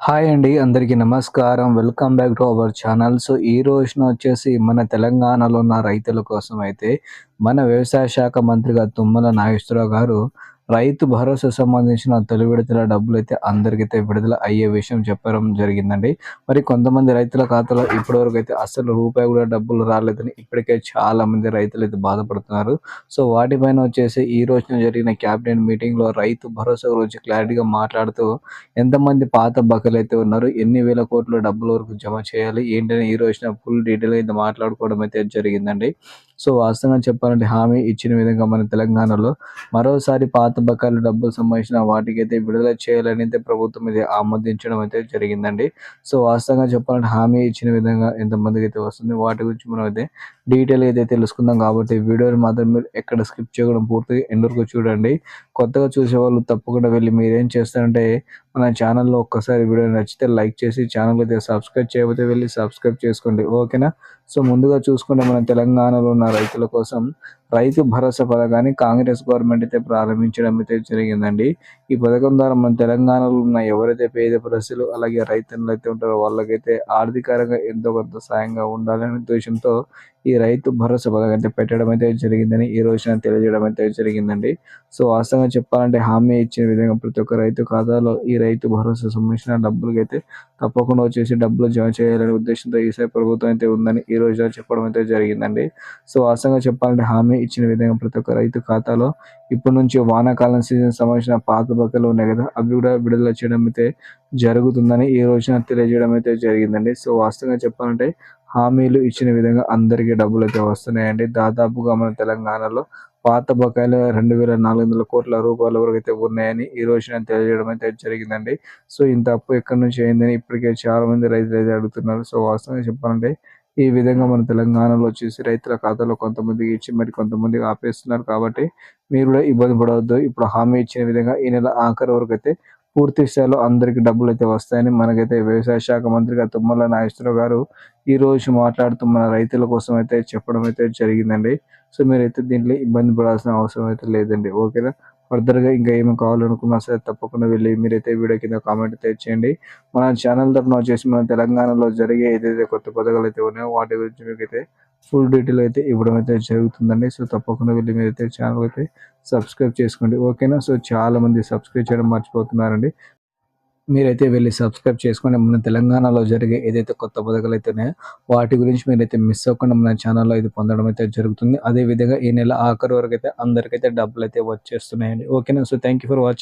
Hi అండి అందరికీ నమస్కారం. Welcome back to our channel so ఈ రోజున వచ్చేసి మన తెలంగాణలో ఉన్న రైతుల కోసం అయితే మన వ్యవసాయ శాఖ మంత్రిగా తుమ్మల నాగేశ్వరరావు గారు రైతు భరోసా సంబంధించిన తొలి విడతల డబ్బులు అయితే అందరికైతే విడుదల అయ్యే విషయం చెప్పడం జరిగిందండి. మరి కొంతమంది రైతుల ఖాతాలో ఇప్పటివరకు అయితే అసలు రూపాయి కూడా డబ్బులు రాలేదని ఇప్పటికే చాలా మంది రైతులు అయితే బాధపడుతున్నారు. సో వాటిపైన వచ్చేసి ఈ రోజున జరిగిన క్యాబినెట్ మీటింగ్లో రైతు భరోసా గురించి క్లారిటీగా మాట్లాడుతూ ఎంతమంది పాత బకాయిలు అయితే ఉన్నారు ఎన్ని వేల కోట్ల డబ్బుల వరకు జమ చేయాలి ఏంటని ఈ రోజున ఫుల్ డీటెయిల్ అయితే మాట్లాడుకోవడం అయితే జరిగిందండి. సో వాస్తవంగా చెప్పాలంటే హామీ ఇచ్చిన విధంగా మన తెలంగాణలో మరోసారి పాత బకాయిలు డబ్బులు సంబంధించిన వాటికైతే విడుదల చేయాలని అయితే ప్రభుత్వం ఇది ఆమోదించడం అయితే జరిగిందండి. సో వాస్తవంగా చెప్పాలంటే హామీ ఇచ్చిన విధంగా ఎంతమందికి అయితే వస్తుంది వాటి గురించి మనం అయితే డీటెయిల్ అయితే తెలుసుకుందాం. కాబట్టి వీడియోని మాత్రం మీరు ఎక్కడ స్కిప్ చేయడం పూర్తిగా ఎండ్ వరకు చూడండి. కొత్తగా చూసే వాళ్ళు తప్పకుండా వెళ్ళి మీరేం చేస్తారంటే మన ఛానల్లో ఒక్కసారి వీడియో నచ్చితే లైక్ చేసి ఛానల్ అయితే సబ్స్క్రైబ్ చేయకపోతే వెళ్ళి సబ్స్క్రైబ్ చేసుకోండి. ఓకేనా సో ముందుగా చూసుకుంటే మన తెలంగాణలో ఉన్న రైతుల కోసం రైతు భరోసా పథకాన్ని కాంగ్రెస్ గవర్నమెంట్ అయితే ప్రారంభించడం అయితే జరిగిందండి. ఈ పథకం ద్వారా మన తెలంగాణలో ఉన్న ఎవరైతే పేద ప్రజలు అలాగే రైతులు అయితే ఉంటారో వాళ్ళకైతే ఆర్థికంగా ఎంతో కొంత సాయంగా ఉండాలనే ఉద్దేశంతో ఈ రైతు భరోసా పథకం అయితే పెట్టడం అయితే జరిగిందని ఈ రోజున తెలియజేయడం అయితే జరిగిందండి. సో వాస్తవంగా చెప్పాలంటే హామీ ఇచ్చిన విధంగా ప్రతి ఒక్క రైతు ఖాతాలో ఈ రైతు భరోసా సంబంధించిన డబ్బులకైతే తప్పకుండా వచ్చేసి డబ్బులు జమ చేయాలనే ఉద్దేశంతో ఈసారి ప్రభుత్వం అయితే ఉందని ఈ రోజున చెప్పడం అయితే జరిగిందండి. సో వాస్తవంగా చెప్పాలంటే హామీ ఇచ్చిన విధంగా ప్రతి ఒక్క రైతు ఖాతాలో ఇప్పటి నుంచి వానాకాలం సీజన్ సంబంధించిన పాత బక్కలు ఉన్నాయి కదా అవి కూడా విడుదల చేయడం అయితే జరుగుతుందని ఈ రోజున తెలియజేయడం అయితే జరిగిందండి. సో వాస్తవంగా చెప్పాలంటే హామీలు ఇచ్చిన విధంగా అందరికీ డబ్బులు అయితే వస్తున్నాయండి. దాదాపుగా మన తెలంగాణలో పాత బకాయిలు రెండు వేల నాలుగు వందల కోట్ల రూపాయల వరకు అయితే ఉన్నాయని ఈ రోజున తెలియజేయడం అయితే జరిగిందండి. సో ఇంత అప్పు ఎక్కడి నుంచి అయిందని ఇప్పటికే చాలా మంది రైతులు అయితే అడుగుతున్నారు. సో వాస్తవంగా చెప్పాలంటే ఈ విధంగా మన తెలంగాణలో వచ్చేసి రైతుల ఖాతాలో కొంతమందికి ఇచ్చి మరి కొంతమంది ఆపేస్తున్నారు. కాబట్టి మీరు కూడా ఇబ్బంది పడవద్దు. ఇప్పుడు హామీ ఇచ్చిన విధంగా ఈ నెల ఆఖరి వరకు అయితే పూర్తి స్థాయిలో అందరికి డబ్బులు అయితే వస్తాయని మనకైతే వ్యవసాయ శాఖ మంత్రిగా తుమ్మల నాగేశ్వరరావు గారు ఈ రోజు మాట్లాడుతూ మన రైతుల కోసం అయితే చెప్పడం అయితే జరిగిందండి. సో మీరైతే దీంట్లో ఇబ్బంది పడాల్సిన అవసరం అయితే లేదండి. ఓకేనా? ఫర్దర్గా ఇంకా ఏమి కావాలనుకున్నా సరే తప్పకుండా వెళ్ళి మీరైతే వీడియో కింద కామెంట్ అయితే చేయండి. మన ఛానల్ తరఫున వచ్చేసి మన తెలంగాణలో జరిగే ఏదైతే కొత్త పథకాలు అయితే ఉన్నాయో వాటి గురించి మీకు అయితే ఫుల్ డీటెయిల్ అయితే ఇవ్వడం అయితే జరుగుతుందండి. సో తప్పకుండా వెళ్ళి మీరైతే ఛానల్ అయితే సబ్స్క్రైబ్ చేసుకోండి. ఓకేనా? సో చాలా మంది సబ్స్క్రైబ్ చేయడం మర్చిపోతున్నారండి. మీరైతే వెళ్ళి సబ్స్క్రైబ్ చేసుకోండి. మన తెలంగాణలో జరిగే ఏదైతే కొత్త పథకాలు అయితే ఉన్నాయో వాటి గురించి మీరైతే మిస్ అవ్వకుండా మన ఛానల్లో ఇది పొందడం అయితే జరుగుతుంది. అదే విధంగా ఈ నెల ఆఖరి వరకు అయితే అందరికైతే డబ్బులు అయితే వచ్చేస్తున్నాయండి. ఓకేనా? So thank for watching